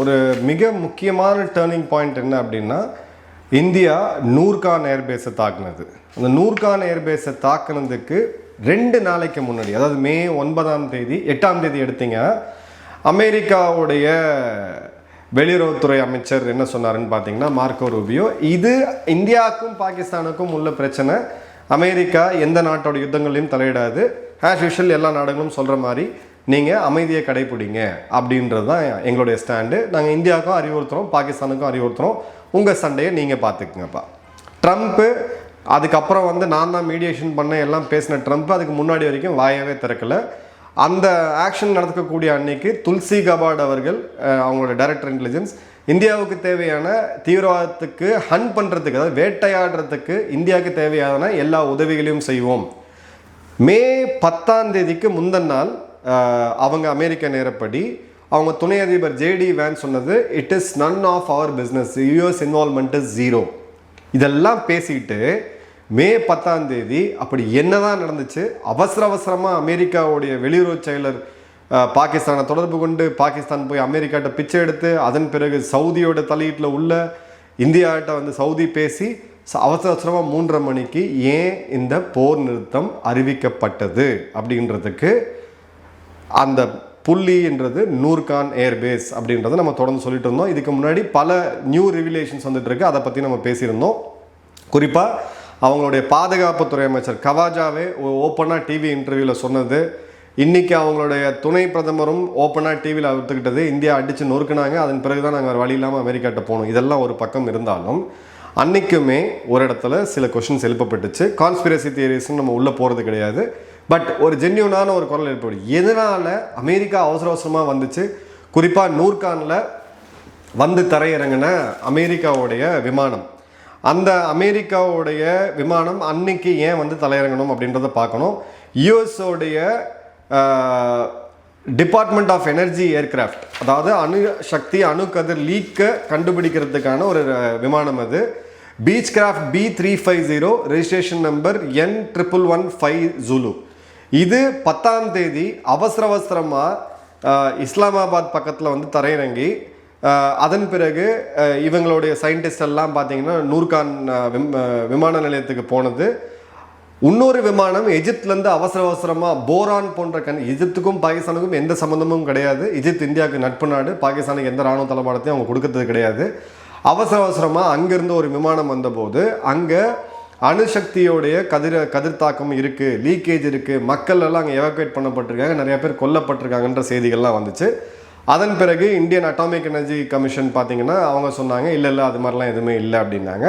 ஒரு மிக முக்கியமான டேர்னிங் பாயிண்ட் என்ன அப்படின்னா இந்தியா நூர்கான் ஏர்பேஸை தாக்குனது. அந்த நூர்கான் ஏர்பேஸை தாக்குனதுக்கு ரெண்டு நாளைக்கு முன்னாடி அதாவது மே ஒன்பதாம் தேதி எட்டாம் தேதி எடுத்தீங்க. அமெரிக்காவுடைய வெளியுறவுத்துறை அமைச்சர் என்ன சொன்னாருன்னு பார்த்தீங்கன்னா மார்க்கோ ரூபியோ இது இந்தியாவுக்கும் பாகிஸ்தானுக்கும் உள்ள பிரச்சனை. அமெரிக்கா எந்த நாட்டோட யுத்தங்களையும் தலையிடாது. ஆஸ் யூஷுவல் எல்லா நாடுகளும் சொல்கிற மாதிரி நீங்கள் அமைதியை கடைப்பிடிங்க அப்படின்றது தான் எங்களுடைய ஸ்டாண்டு. நாங்கள் இந்தியாவுக்கும் அறிவுறுத்துறோம் பாகிஸ்தானுக்கும் அறிவுறுத்துறோம். உங்கள் சண்டையை நீங்கள் பார்த்துக்குங்கப்பா ட்ரம்ப்பு அதுக்கப்புறம் வந்து நான் தான் மீடியேஷன் பண்ண எல்லாம் பேசின ட்ரம்ப் அதுக்கு முன்னாடி வரைக்கும் வாயவே திறக்கல. அந்த ஆக்ஷன் நடக்கக்கூடிய அன்னைக்கு துல்சி கபாட் அவர்கள் அவங்களோட டைரக்டர் இன்டெலிஜென்ஸ் இந்தியாவுக்கு தேவையான தீவிரவாதத்துக்கு ஹன் பண்ணுறதுக்கு அதாவது வேட்டையாடுறதுக்கு இந்தியாவுக்கு தேவையான எல்லா உதவிகளையும் செய்வோம். மே பத்தாம் தேதிக்கு முந்தின நாள் அவங்க அமெரிக்க நேரப்படி. அவங்க துணை அதிபர் ஜேடி வேன் சொன்னது it is none of our business US involvement is zero இதெல்லாம் பேசிக்கிட்டு மே பத்தாம் தேதி அப்படி என்னதான் நடந்துச்சு அவசர அவசரமாக அமெரிக்காவுடைய வெளியுறவு செயலர் பாகிஸ்தானை தொடர்பு கொண்டு பாகிஸ்தான் போய் அமெரிக்காட்ட பிச்சை எடுத்து அதன் பிறகு சவுதியோட தலையீட்டில் உள்ள இந்தியாட்ட வந்து சவுதி பேசி ச- அவசர அவசரமாக மூன்றரை மணிக்கு ஏன் இந்த போர் நிறுத்தம் அறிவிக்கப்பட்டது அப்படின்றதுக்கு அந்த புள்ளின்றது நூர்கான் ஏர்பேஸ் அப்படின்றத நம்ம தொடர்ந்து சொல்லிட்டு இருந்தோம். இதுக்கு முன்னாடி பல நியூ ரிவிலேஷன்ஸ் வந்துட்டு இருக்கு அதை பற்றி நம்ம பேசியிருந்தோம். குறிப்பாக அவங்களுடைய பாதுகாப்புத்துறை அமைச்சர் கவாஜாவே ஓப்பனாக டிவி இன்டர்வியூவில் சொன்னது. இன்றைக்கி அவங்களுடைய துணை பிரதமரும் ஓப்பனாக டிவியில் ஒத்துக்கிட்டது இந்தியா அடித்து நொறுக்குனாங்க. அதன் பிறகு தான் நாங்கள் வழி இல்லாமல் அமெரிக்காட்ட போனோம். இதெல்லாம் ஒரு பக்கம் இருந்தாலும் அன்றைக்குமே ஒரு இடத்துல சில கொஷின்ஸ் எழுப்பப்பட்டுச்சு. கான்ஸ்பிரசி தியரிஸ்ன்னு நம்ம உள்ளே போகிறது கிடையாது. பட் ஒரு ஜென்யூனான ஒரு குரல் எழுப்பி எதனால் அமெரிக்கா அவசர அவசரமாக வந்துச்சு? குறிப்பாக நூர்கானில் வந்து தரையிறங்கின அமெரிக்காவுடைய விமானம். அந்த அமெரிக்காவுடைய விமானம் அன்னைக்கு ஏன் வந்து தலையிறங்கணும் அப்படின்றத பார்க்கணும். யூஎஸோடைய டிபார்ட்மெண்ட் ஆஃப் எனர்ஜி ஏர்கிராஃப்ட் அதாவது அணு சக்தி அணுக்கதிர் லீக்கை கண்டுபிடிக்கிறதுக்கான ஒரு விமானம் அது. Beechcraft B three five zero registration number N triple one five Zulu இது பத்தாம் தேதி அவசர அவசரமாக இஸ்லாமாபாத் பக்கத்தில் வந்து தரையிறங்கி அதன் பிறகு இவங்களுடைய சயின்டிஸ்ட் எல்லாம் பார்த்தீங்கன்னா நூர்கான் விம்- விமான நிலையத்துக்கு போனது. இன்னொரு விமானம் எஜிப்த்லேருந்து அவசர அவசரமாக போரான் போன்ற கண் எஜிப்துக்கும் பாகிஸ்தானுக்கும் எந்த சம்மந்தமும் கிடையாது. எஜிப்த் இந்தியாவுக்கு நட்பு நாடு பாகிஸ்தானுக்கு எந்த ராணுவ தளபாடத்தையும் அவங்க கொடுக்கறது கிடையாது. அவசர அவசரமாக அங்கேருந்து ஒரு விமானம் வந்தபோது அங்கே அணுசக்தியோடைய கதிர கதிர் தாக்கம் இருக்குது லீக்கேஜ் இருக்குது மக்கள் எல்லாம் அங்கே எவாக்குவேட் பண்ணப்பட்டிருக்காங்க நிறைய பேர் கொல்லப்பட்டிருக்காங்கன்ற செய்திகள்லாம் வந்துச்சு. அதன் பிறகு இந்தியன் அட்டாமிக் எனர்ஜி கமிஷன் பார்த்தீங்கன்னா அவங்க சொன்னாங்க இல்லை இல்லை அது மாதிரிலாம் எதுவுமே இல்லை அப்படின்னாங்க.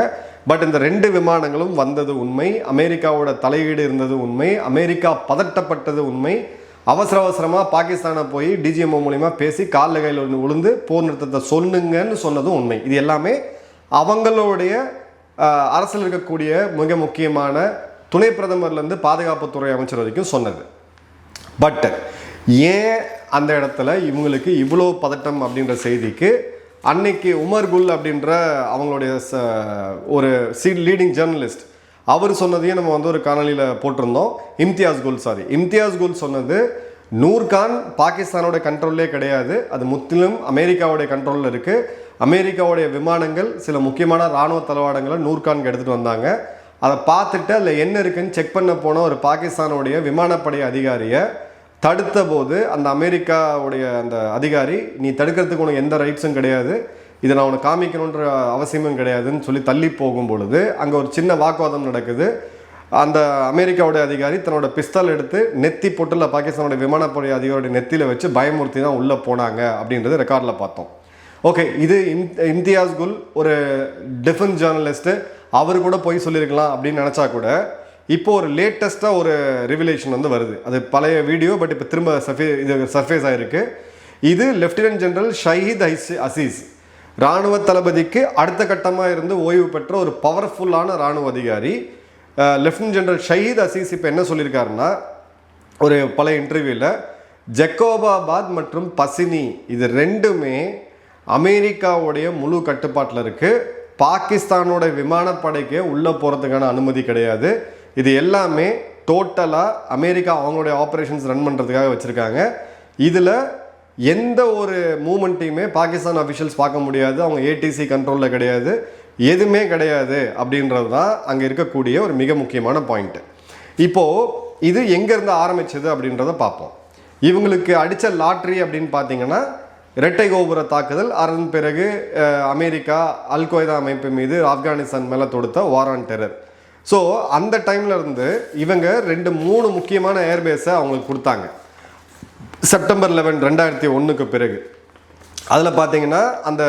பட் இந்த ரெண்டு விமானங்களும் வந்தது உண்மை அமெரிக்காவோட தலையீடு இருந்தது உண்மை அமெரிக்கா பதட்டப்பட்டது உண்மை. அவசர அவசரமாக பாகிஸ்தானை போய் டிஜிஎம்ஓ மூலிமா பேசி காலில் கையில் ஒன்று விழுந்து போர் நிறுத்தத்தை சொல்லுங்கன்னு சொன்னதும் உண்மை. இது எல்லாமே அவங்களுடைய அரசில் இருக்கக்கூடிய மிக முக்கியமான துணை பிரதமர்லேருந்து பாதுகாப்புத்துறை அமைச்சர் வரைக்கும் சொன்னது. பட் ஏன் அந்த இடத்துல இவங்களுக்கு இவ்வளோ பதட்டம் அப்படின்ற செய்திக்கு அன்னைக்கு உமர் குல் அப்படின்ற அவங்களுடைய ச- ஒரு சி லீடிங் ஜேர்னலிஸ்ட் அவர் சொன்னதையும் நம்ம வந்து ஒரு காணொலியில் போட்டிருந்தோம். இம்தியாஸ் குல் சாரி இம்தியாஸ் குல் சொன்னது நூர்கான் பாகிஸ்தானோட கண்ட்ரோல்லே கிடையாது. அது முற்றிலும் அமெரிக்காவோடைய கண்ட்ரோலில் இருக்குது அமெரிக்காவுடைய விமானங்கள் சில முக்கியமான இராணுவ தளவாடங்களை நூர்கானுக்கு எடுத்துகிட்டு வந்தாங்க. அதை பார்த்துட்டு அதில் என்ன இருக்குன்னு செக் பண்ண போன ஒரு பாகிஸ்தானுடைய விமானப்படை அதிகாரியை தடுத்த போது அந்த அமெரிக்காவுடைய அந்த அதிகாரி நீ தடுக்கிறதுக்கு உனக்கு எந்த ரைட்ஸும் கிடையாது. இதை நான் உனக்கு காமிக்கணுன்ற அவசியமும் கிடையாதுன்னு சொல்லி தள்ளி போகும் பொழுது அங்கே ஒரு சின்ன வாக்குவாதம் நடக்குது. அந்த அமெரிக்காவுடைய அதிகாரி தன்னோட பிஸ்தல் எடுத்து நெத்தி பொட்டில் பாகிஸ்தானுடைய விமானப்படை அதிகாரியோட நெத்தியில் வச்சு பயமுறுத்தி தான் உள்ளே போனாங்க அப்படின்றது ரெக்கார்டில் பார்த்தோம். ஓகே இது இம்தியாஸ் குல் ஒரு டிஃபென்ஸ் ஜேர்னலிஸ்ட்டு அவர் கூட போய் சொல்லியிருக்கலாம் அப்படின்னு நினச்சா கூட இப்போ ஒரு லேட்டஸ்ட்டாக ஒரு ரிவிலேஷன் வந்து வருது. அது பழைய வீடியோ பட் இப்போ திரும்ப சஃபே இது சர்ஃபேஸ் ஆகிருக்கு இது லெஃப்டினன்ட் ஜெனரல் ஷஹீத் ஐஸ் அசீஸ் ராணுவ தளபதிக்கு அடுத்த கட்டமாக இருந்து ஓய்வு பெற்ற ஒரு பவர்ஃபுல்லான ராணுவ அதிகாரி. லெஃப்டினன்ட் ஜெனரல் ஷஹீத் அசீஸ் இப்போ என்ன சொல்லியிருக்காருன்னா ஒரு பல இன்டர்வியூவில் ஜெக்கோபாபாத் மற்றும் பசினி இது ரெண்டுமே அமெரிக்காவுடைய முழு கட்டுப்பாட்டில் இருக்குது பாகிஸ்தானோட விமானப்படைக்கு உள்ளே போகிறதுக்கான அனுமதி கிடையாது. இது எல்லாமே டோட்டலாக அமெரிக்கா அவங்களுடைய ஆப்ரேஷன்ஸ் ரன் பண்ணுறதுக்காக வச்சுருக்காங்க. இதில் எந்த ஒரு மூமெண்ட்டையுமே பாகிஸ்தான் அஃபிஷியல்ஸ் பார்க்க முடியாது. அவங்க ஏடிசி கண்ட்ரோலில் கிடையாது. எதுவுமே கிடையாது அப்படின்றது தான் அங்கே இருக்கக்கூடிய ஒரு மிக முக்கியமான பாயிண்ட்டு இப்போது இது எங்கேருந்து ஆரம்பிச்சது அப்படின்றத பார்ப்போம். இவங்களுக்கு அடித்த லாட்ரி அப்படின்னு பார்த்தீங்கன்னா இரட்டை கோபுர தாக்குதல் அதன் பிறகு அமெரிக்கா அல் கொய்தா அமைப்பு மீது ஆப்கானிஸ்தான் மேலே தொடுத்த வாரான் டெரர் ஸோ அந்த டைமில் இருந்து இவங்க ரெண்டு மூணு முக்கியமான ஏர்பேஸை அவங்களுக்கு கொடுத்தாங்க. செப்டம்பர் லெவன் ரெண்டாயிரத்தி ஒன்றுக்கு பிறகு. அதில் பார்த்தீங்கன்னா அந்த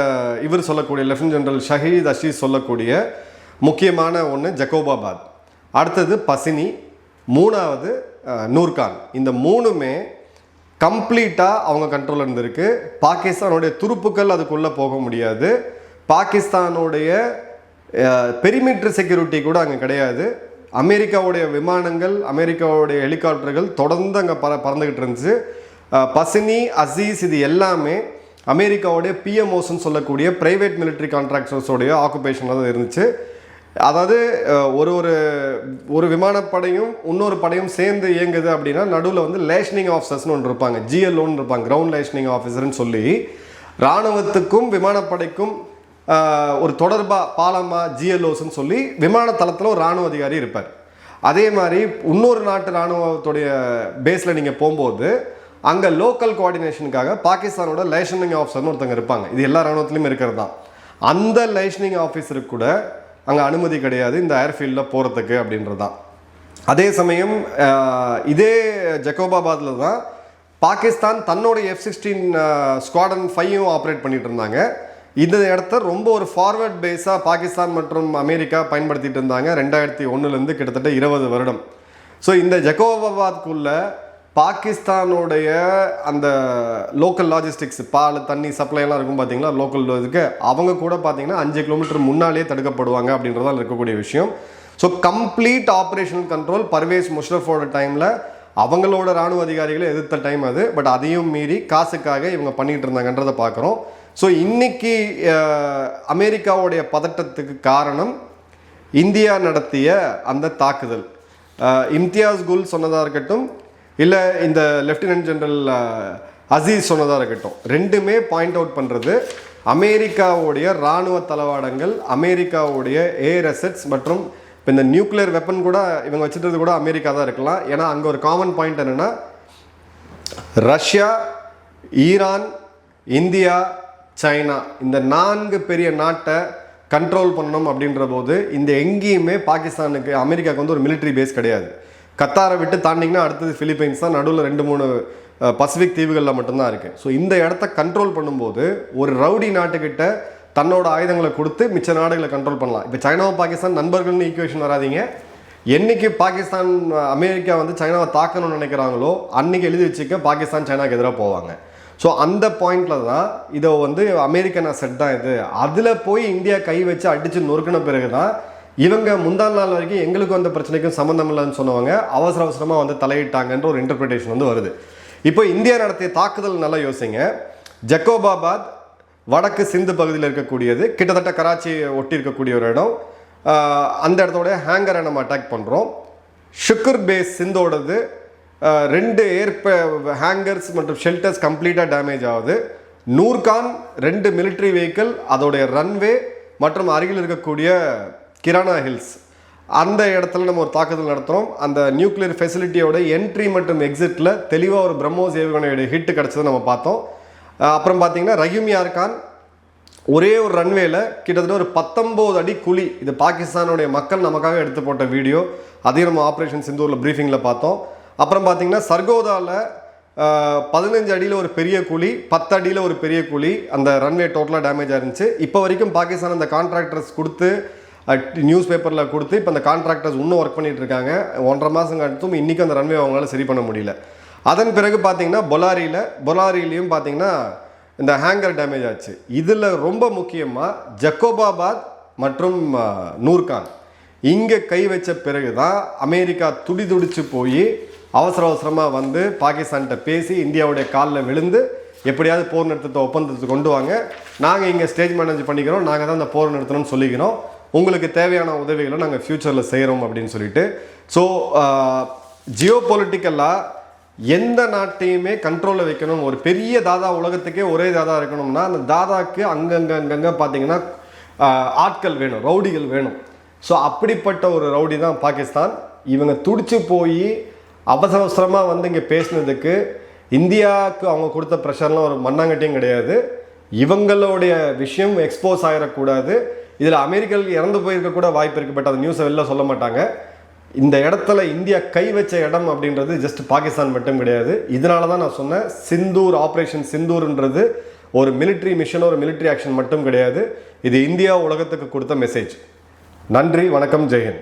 இவர் சொல்லக்கூடிய லெஃப்டினன்ட் ஜெனரல் ஷஹீத் அஷீஸ் சொல்லக்கூடிய முக்கியமான ஒன்று ஜக்கோபாபாத். அடுத்தது பசினி மூணாவது நூர்கான். இந்த மூணுமே கம்ப்ளீட்டாக அவங்க கண்ட்ரோல் இருந்திருக்கு. பாகிஸ்தானுடைய துருப்புக்கள் அதுக்குள்ளே போக முடியாது. பாகிஸ்தானுடைய பெரிமீட்டர் செக்யூரிட்டி கூட அங்கே கிடையாது. அமெரிக்காவுடைய விமானங்கள் அமெரிக்காவுடைய ஹெலிகாப்டர்கள் தொடர்ந்து அங்கே பற பறந்துக்கிட்டு இருந்துச்சு. பசினி அசீஸ் இது எல்லாமே அமெரிக்காவுடைய பிஎம்ஓஸ்ன்னு சொல்லக்கூடிய பிரைவேட் மிலிட்ரி கான்ட்ராக்டர்ஸோடைய ஆக்குபேஷனில் தான் இருந்துச்சு. அதாவது ஒரு ஒரு ஒரு விமானப்படையும் இன்னொரு படையும் சேர்ந்து இயங்குது அப்படின்னா நடுவில் வந்து லேஷனிங் ஆஃபீஸர்ஸ்னு ஒன்று இருப்பாங்க. ஜிஎல்ஓன்னு இருப்பாங்க கிரவுண்ட் லேஷனிங் ஆஃபீஸர்னு சொல்லி. இராணுவத்துக்கும் விமானப்படைக்கும் ஒரு தொடர்பாக பாலமா ஜிஎல்ஓஸ்ன்னு சொல்லி விமான தளத்தில் ஒரு இராணுவ அதிகாரி இருப்பார். அதே மாதிரி இன்னொரு நாட்டு இராணுவத்துடைய பேஸில் நீங்கள் போகும்போது அங்கே லோக்கல் கோஆர்டினேஷனுக்காக பாகிஸ்தானோட லேஷனிங் ஆஃபீஸர்னு ஒருத்தங்க இருப்பாங்க. இது எல்லா இராணுவத்துலையும் இருக்கிறது தான். அந்த லைஷனிங் ஆஃபீஸருக்கு கூட அங்கே அனுமதி கிடையாது இந்த ஏர்ஃபீல்டில் போகிறதுக்கு அப்படின்றது தான் அதே சமயம் இதே ஜக்கோபாபாத்தில் தான் பாகிஸ்தான் தன்னோட எஃப் சிக்ஸ்டீன் ஸ்குவாடன் ஃபைவும் ஆப்ரேட் பண்ணிட்டு இருந்தாங்க. இந்த இடத்த ரொம்ப ஒரு ஃபார்வர்ட் பேஸாக பாகிஸ்தான் மற்றும் அமெரிக்கா பயன்படுத்திட்டு இருந்தாங்க. ரெண்டாயிரத்தி ஒன்றுலேருந்து கிட்டத்தட்ட இருபது வருடம். ஸோ இந்த ஜக்கோபாபாத்குள்ளே பாகிஸ்தானுடைய அந்த லோக்கல் லாஜிஸ்டிக்ஸ் பால் தண்ணி சப்ளை எல்லாம் இருக்கும் பார்த்தீங்களா லோக்கல் இதுக்கு. அவங்க கூட பார்த்தீங்கன்னா அஞ்சு கிலோமீட்டர் முன்னாலேயே தடுக்கப்படுவாங்க அப்படின்றதால இருக்கக்கூடிய விஷயம். So complete operational control Pervez முஷ்ரஃபோட டைமில் அவங்களோட ராணுவ அதிகாரிகளை எதிர்த்த டைம் அது. பட் அதையும் மீறி காசுக்காக இவங்க பண்ணிகிட்டு இருந்தாங்கன்றதை பார்க்குறோம் ஸோ இன்னைக்கு அமெரிக்காவுடைய பதட்டத்துக்கு காரணம் இந்தியா நடத்திய அந்த தாக்குதல். இம்தியாஸ் குல் சொன்னதாக இருக்கட்டும் இல்லை இந்த லெஃப்டினன்ட் ஜெனரல் அசீஸ் சொன்னதாக இருக்கட்டும். ரெண்டுமே பாயிண்ட் அவுட் பண்ணுறது அமெரிக்காவுடைய இராணுவ தளவாடங்கள் அமெரிக்காவுடைய ஏர் அசெட்ஸ் மற்றும் இப்போ இந்த நியூக்ளியர் வெப்பன் கூட இவங்க வச்சுட்டு கூட அமெரிக்கா தான் இருக்கலாம். ஏன்னா அங்கே ஒரு காமன் பாயிண்ட் என்னென்னா ரஷ்யா ஈரான் இந்தியா சைனா இந்த நான்கு பெரிய நாட்டை கண்ட்ரோல் பண்ணணும் அப்படின்ற போது இந்த எங்கேயுமே பாகிஸ்தானுக்கு அமெரிக்காவுக்கு வந்து ஒரு மிலிட்ரி பேஸ் கிடையாது. கத்தாரை விட்டு தாண்டிங்கன்னா அடுத்தது ஃபிலிப்பைன்ஸ் தான். நடுவில் ரெண்டு மூணு பசிபிக் தீவுகளில் மட்டும்தான் இருக்குது ஸோ இந்த இடத்த கண்ட்ரோல் பண்ணும்போது ஒரு ரவுடி நாட்டுக்கிட்ட தன்னோட ஆயுதங்களை கொடுத்து மிச்ச நாடுகளை கண்ட்ரோல் பண்ணலாம். இப்போ சைனாவும் பாகிஸ்தான் நண்பர்கள்னு ஈக்குவேஷன் வராதீங்க. என்றைக்கு பாகிஸ்தான் அமெரிக்கா வந்து சைனாவை தாக்கணும்னு நினைக்கிறாங்களோ அன்றைக்கி எழுதி வச்சுக்க பாகிஸ்தான் சைனாவுக்கு எதிராக போவாங்க. ஸோ அந்த பாயிண்டில் தான் இதை வந்து அமெரிக்கன் அசெட் தான் இது. அதில் போய் இந்தியா கை வச்சு அடித்து நொறுக்கின பிறகு தான் இவங்க முந்தாள் நாள் வரைக்கும் எங்களுக்கும் அந்த பிரச்சனைக்கும் சம்மந்தம் இல்லைன்னு சொன்னவங்க அவசர அவசரமாக வந்து தலையிட்டாங்கன்ற ஒரு இன்டர்பிரிட்டேஷன் வந்து வருது. இப்போ இந்தியா நடத்திய தாக்குதல் நல்லா யோசிங்க. ஜக்கோபாபாத் வடக்கு சிந்து பகுதியில் இருக்கக்கூடியது கிட்டத்தட்ட கராச்சியை ஒட்டி இருக்கக்கூடிய ஒரு இடம். அந்த இடத்தோட ஹேங்கரை நம்ம அட்டாக் பண்ணுறோம் ஷுக்குர் பேஸ் சிந்தோடது ரெண்டு ஏற்ப ஹேங்கர்ஸ் மற்றும் ஷெல்டர்ஸ் கம்ப்ளீட்டாக டேமேஜ் ஆகுது. நூர்கான் ரெண்டு மிலிட்ரி வெஹிக்கிள் அதோடைய ரன்வே மற்றும் அருகில் இருக்கக்கூடிய கிரானா ஹில்ஸ். அந்த இடத்துல நம்ம ஒரு தாக்குதல் நடத்துகிறோம் அந்த நியூக்ளியர் ஃபெசிலிட்டியோட என்ட்ரி மற்றும் எக்ஸிட்டில் தெளிவாக ஒரு பிரம்மோஸ் ஏவுகணையோட ஹிட் கிடச்சதை நம்ம பார்த்தோம். அப்புறம் பார்த்தீங்கன்னா ரஹீம் யார்கான் ஒரே ஒரு ரன்வேல கிட்டத்தட்ட ஒரு பத்தொம்போது அடி குழி இது பாகிஸ்தானுடைய மக்கள் நமக்காக எடுத்து போட்ட வீடியோ அதையும் நம்ம ஆப்ரேஷன் சிந்தூரில் ப்ரீஃபிங்கில் பார்த்தோம். அப்புறம் பார்த்தீங்கன்னா சர்கோதாவில் பதினஞ்சு அடியில் ஒரு பெரிய குழி பத்து அடியில் ஒரு பெரிய குழி அந்த ரன்வே டோட்டலாக டேமேஜ் ஆயிருந்துச்சு இப்போ வரைக்கும் பாகிஸ்தான் அந்த கான்ட்ராக்டர்ஸ் கொடுத்து நியூஸ் பேப்பரில் கொடுத்து இப்போ அந்த கான்ட்ராக்டர்ஸ் இன்னும் ஒர்க் பண்ணிகிட்டு இருக்காங்க ஒன்றரை மாதம் கழித்தும் இன்றைக்கி அந்த ரன்வே அவங்களால சரி பண்ண முடியல. அதன் பிறகு பார்த்தீங்கன்னா பொலாரியில் பொலாரிலையும் பார்த்தீங்கன்னா இந்த ஹேங்கர் டேமேஜ் ஆச்சு. இதில் ரொம்ப முக்கியமாக ஜக்கோபாபாத் மற்றும் நூர்கான். இங்கே கை வச்ச பிறகு தான் அமெரிக்கா துடி துடிச்சு போய் அவசர அவசரமாக வந்து பாகிஸ்தான்கிட்ட பேசி இந்தியாவுடைய காலில் விழுந்து எப்படியாவது போர் நிறுத்தத்தை ஒப்பந்தத்தை கொண்டு வாங்க. நாங்கள் இங்கே ஸ்டேஜ் மேனேஜ் பண்ணிக்கிறோம். நாங்கள் தான் அந்த போர் நிறுத்தணும்னு சொல்லிக்கிறோம். உங்களுக்கு தேவையான உதவிகளை நாங்கள் ஃப்யூச்சரில் செய்கிறோம் அப்படின்னு சொல்லிட்டு. ஸோ ஜியோ பொலிட்டிக்கலாக எந்த நாட்டையுமே கண்ட்ரோலில் வைக்கணும். ஒரு பெரிய தாதா உலகத்துக்கே ஒரே தாதா இருக்கணும்னா அந்த தாதாக்கு அங்கங்க அங்கங்கே பார்த்தீங்கன்னா ஆட்கள் வேணும் ரவுடிகள் வேணும். ஸோ அப்படிப்பட்ட ஒரு ரவுடி தான் பாகிஸ்தான். இவங்க துடிச்சு போய் அவசர அவசரமாக வந்து இங்கே பேசினதுக்கு இந்தியாவுக்கு அவங்க கொடுத்த ப்ரெஷர்லாம் ஒரு மண்ணாங்கட்டியும் கிடையாது. இவங்களுடைய விஷயம் எக்ஸ்போஸ் ஆகிடக்கூடாது இதில் அமெரிக்கர்கள் இறந்து போயிருக்க கூட வாய்ப்பு இருக்குது பட் அந்த நியூஸை வெளில சொல்ல மாட்டாங்க. இந்த இடத்துல இந்தியா கை வச்ச இடம் அப்படின்றது ஜஸ்ட் பாகிஸ்தான் மட்டும் கிடையாது. இதனால தான் நான் சொன்னேன் சிந்தூர் ஆப்ரேஷன் சிந்தூர்ன்றது ஒரு மிலிட்ரி மிஷன் ஒரு மிலிட்ரி ஆக்ஷன் மட்டும் கிடையாது. இது இந்தியா உலகத்துக்கு கொடுத்த மெசேஜ் நன்றி வணக்கம் ஜெயஹிந்த்